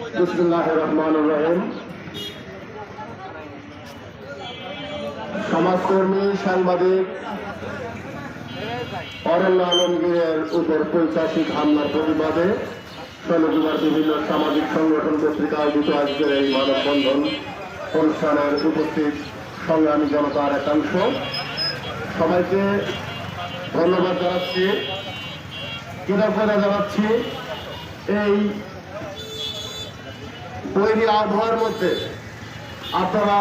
বিসমুল্লাহ রহমান রহিম। সমাজকর্মী, সাংবাদিক, অরণ্য আলমগীরের উপর পৈশাচিক হামলার প্রতিবাদে ষোলজুমার বিভিন্ন সামাজিক সংগঠন পত্রিকা আয়োজিত আজকের এই মানববন্ধন অনুষ্ঠানের উপস্থিত সংগ্রামী জনতার একাংশ। সবাইকে ধন্যবাদ জানাচ্ছি, কৃতজ্ঞতা জানাচ্ছি। এই তৈরি আবহাওয়ার মধ্যে। আপনারা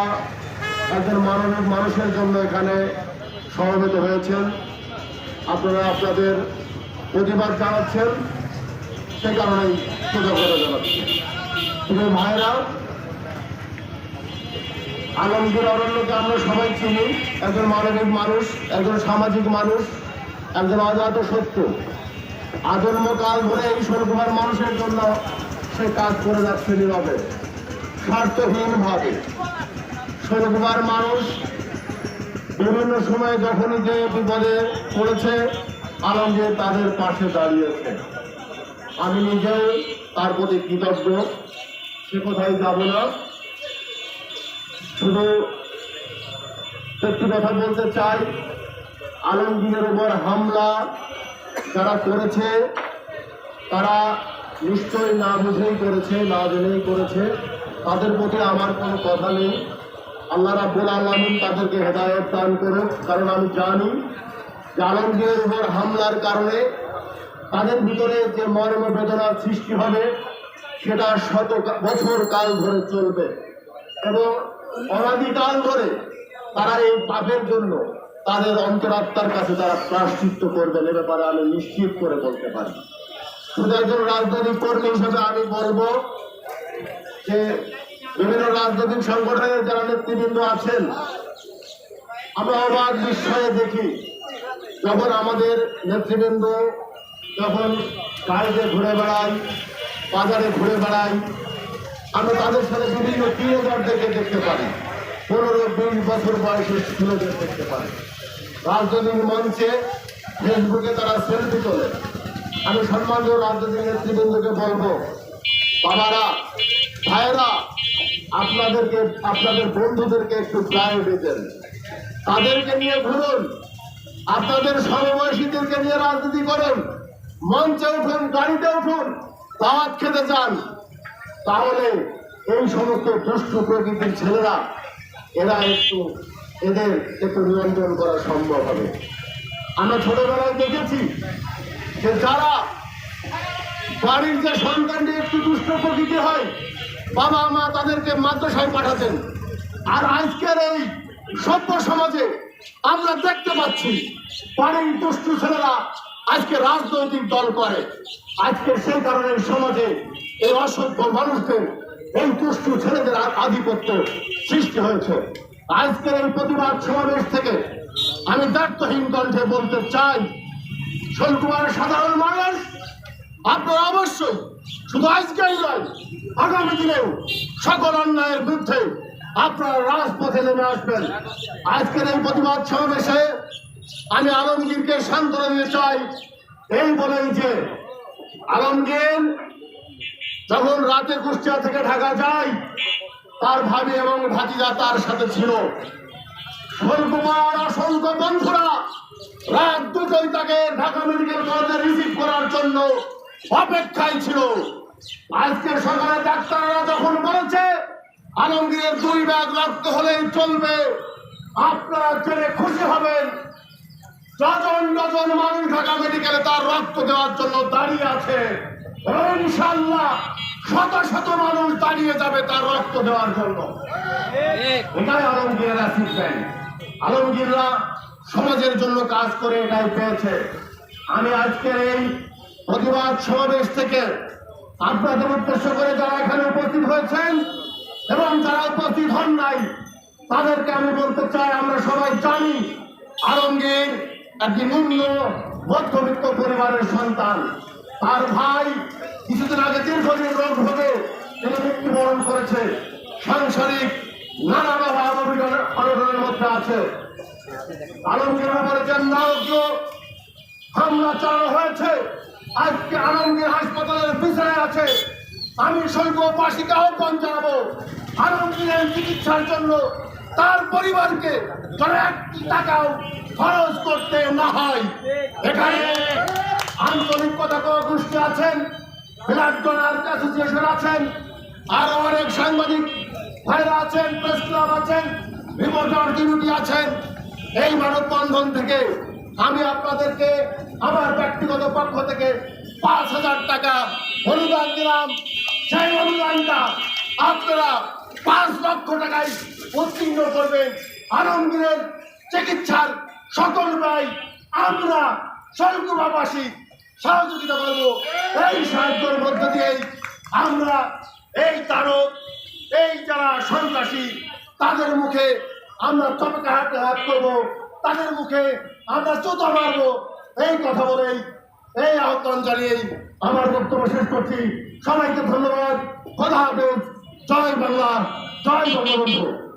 একজন মানবিক মানুষের জন্য এখানে সমবেত হয়েছেন। আপনারা আপনাদের প্রতিবাদ জানাচ্ছেন। সে কারণেই কৃতজ্ঞতা জানাচ্ছি। প্রিয় ভাইরা, আলমগীর অরণ্যকে আমরা সবাই চিনি। একজন মানবিক মানুষ, একজন সামাজিক মানুষ, একজন অজাত সত্য আজন্মকাল ধরে এই সরকার মানুষের জন্য সে কাজ করে যাচ্ছে নীরবে। স্বার্থহীন ভাবে। সরকার মানুষ বিভিন্ন সময়ে যখনই যে বিপদে পড়েছে আলমগীর তাদের পাশে দাঁড়িয়েছে। আমি নিজেও তার প্রতি কৃতজ্ঞ। সে কোথায় যাব না? শুধু একটি কথা বলতে চাই। আলমগীরের উপর হামলা যারা করেছে, তারা নিশ্চয়ই না বুঝেই করেছে, না জেনেই করেছে। তাদের প্রতি আমার কোনো কথা নেই। আল্লাহ রাব্বুল আলমিন তাদেরকে হেদায়ত দান করুক, কারণ আমি জানি আলমগীরের উপর হামলার কারণে তাদের ভিতরে যে মর্ম বেদনার সৃষ্টি হবে, সেটা শত বছর কাল ধরে চলবে। এবং অনাদিকাল ধরে তারা এই পাপের জন্য তাদের অন্তরাত্মার কাছে তারা প্রাশ্চিত্য করবেন, এ ব্যাপারে আমি নিশ্চিত করে বলতে পারি। শুধু রাজনৈতিক কর্মী হিসেবে আমি বলব যে বিভিন্ন রাজনৈতিক সংগঠনের যারা নেতৃবৃন্দ আছেন, আমরা অবাক বিস্ময়ে দেখি যখন আমাদের নেতৃবৃন্দ যখন গাড়িতে ঘুরে বেড়াই বাজারে ঘুরে বেড়াই আমরা তাদের সাথে বিভিন্ন টিনেজারদেরকে দেখতে পারি। পনেরো, বিশ বছর বয়সের ছেলেদের দেখতে পারি। রাজনৈতিক মঞ্চে ফেসবুকে তারা সেলফি তোলে। আমি সম্মানীয় রাজনৈতিক নেতৃবৃন্দকে বলব, বাবারা, ভাইয়েরা, আপনাদেরকে, আপনাদের বন্ধুদেরকে একটু প্রায়োরিটি দেন। তাদেরকে নিয়ে ঘুরুন, আপনাদের সমবয়সীদেরকে নিয়ে রাজনীতি করুন, মঞ্চে উঠুন, গাড়িতে উঠুন, দাওয়াত খেতে চান। তাহলে এই সমস্ত দুষ্ট প্রকৃতির ছেলেরা, এরা একটু এদের একটু নিয়ন্ত্রণ করা সম্ভব হবে। আমরা ছোটবেলায় দেখেছি যে যারা বাড়ির যে সন্তানটি একটু দুষ্ট প্রকৃতি হয়, বাবা মা তাদেরকে মাদ্রাসায় পাঠাতেন। আর আজকের এই সভ্য সমাজে আমরা দেখতে পাচ্ছি, বাড়ির দুষ্টু ছেলেরা আজকে রাজনৈতিক দল করে। আজকে সেই কারণে সমাজে এই অসভ্য মানুষদের, এই দুষ্টু ছেলেদের আধিপত্য সৃষ্টি হয়েছে। আজকের এই প্রতিবাদ সমাবেশ থেকে আমি দায়িত্বহীন কণ্ঠে বলতে চাই শৈলকুমার সাধারণ মানুষ। আপনারা অবশ্যই শুধু আজকেই নয়, আগামী দিনেও সকল অন্যায়ের বিরুদ্ধে আপনারা রাজপথে নেমে আসবেন। আজকের এই প্রতিবাদ সমাবেশে আমি আলমগীরকে সান্ত্বনা দিতে চাই এই বলেই যে আলমগীর যখন রাতে কুষ্টিয়া থেকে ঢাকা যায়, তার ভাবি এবং ভাতিজা তার সাথে ছিল। শৈলকুমার অসংখ্য বন্ধুরা রাত দুটোই তাকে ঢাকা মেডিকেল কলেজে রিসিভ করার জন্য অপেক্ষায় ছিল। আজকের সকালে ডাক্তাররা যখন বলেছে, আলমগীরের দুই ব্যাগ রক্ত হলেই চলবে, আপনারা জেনে খুশি হবেন, ডজন ডজন মানুষ ঢাকা মেডিকেলে তার রক্ত দেওয়ার জন্য দাঁড়িয়ে আছে। ইনশাল্লাহ শত শত মানুষ দাঁড়িয়ে যাবে তার রক্ত দেওয়ার জন্য। এটাই আলমগীরেরা শিখবেন আলমগীররা সমাজের জন্য কাজ করে এটাই পেয়েছে। আমি আজকের এই প্রতিবাদ সমাবেশ থেকে আপনাদের উদ্দেশ্য করে যারা এখানে উপস্থিত হয়েছেন এবং যারা উপস্থিত হন নাই, তাদেরকে আমি বলতে চাই, আমরা সবাই জানি আলমগীর একটি নিম্ন মধ্যবিত্ত পরিবারের সন্তান। তার ভাই কিছুদিন আগে দীর্ঘদিন রোগ ভোগে তিনি মৃত্যুবরণ করেছে। সাংসারিক নানা অনটনের মধ্যে আছে। আলমগীর উপরে যে নারকীয় হামলা চালানো হয়েছে, আজকে আলমগীর হাসপাতালের পিছনে আছে। আমি শৈব মাসিকে আহ্বান জানাব আলমগীরের চিকিৎসার জন্য। তার পরিবারকে যেন একটি টাকাও খরচ করতে না হয়। এখানে আঞ্চলিক পতাকা গোষ্ঠী আছেন, ব্লাড অ্যাসোসিয়েশন আছেন আরও অনেক সাংবাদিক ভাইরা আছেন, প্রেস ক্লাব আছেন। রিপোর্টার কমিটি আছেন এই মানববন্ধন থেকে আমি আপনাদেরকে আমার ব্যক্তিগত পক্ষ থেকে পাঁচ হাজার টাকা অনুদান দিলাম। সেই অনুদানটা আপনারা পাঁচ লক্ষ টাকায় উত্তীর্ণ করবেন। আলমগীরের চিকিৎসার সকল ব্যয় আমরা স্বর্গবাসী সহযোগিতা করব। এই সাহায্যের মধ্য দিয়েই আমরা এই তারক, এই যারা সন্ত্রাসী, তাদের মুখে আমরা চমকা হাতে হাত করব, তাদের মুখে আমরা চোতা মারবো। এই কথা বলেই, এই আহ্বান জানিয়েই আমার বক্তব্য শেষ করছি। সবাইকে ধন্যবাদ। কথা হাফেজ। জয় বাংলা। জয় বঙ্গবন্ধু।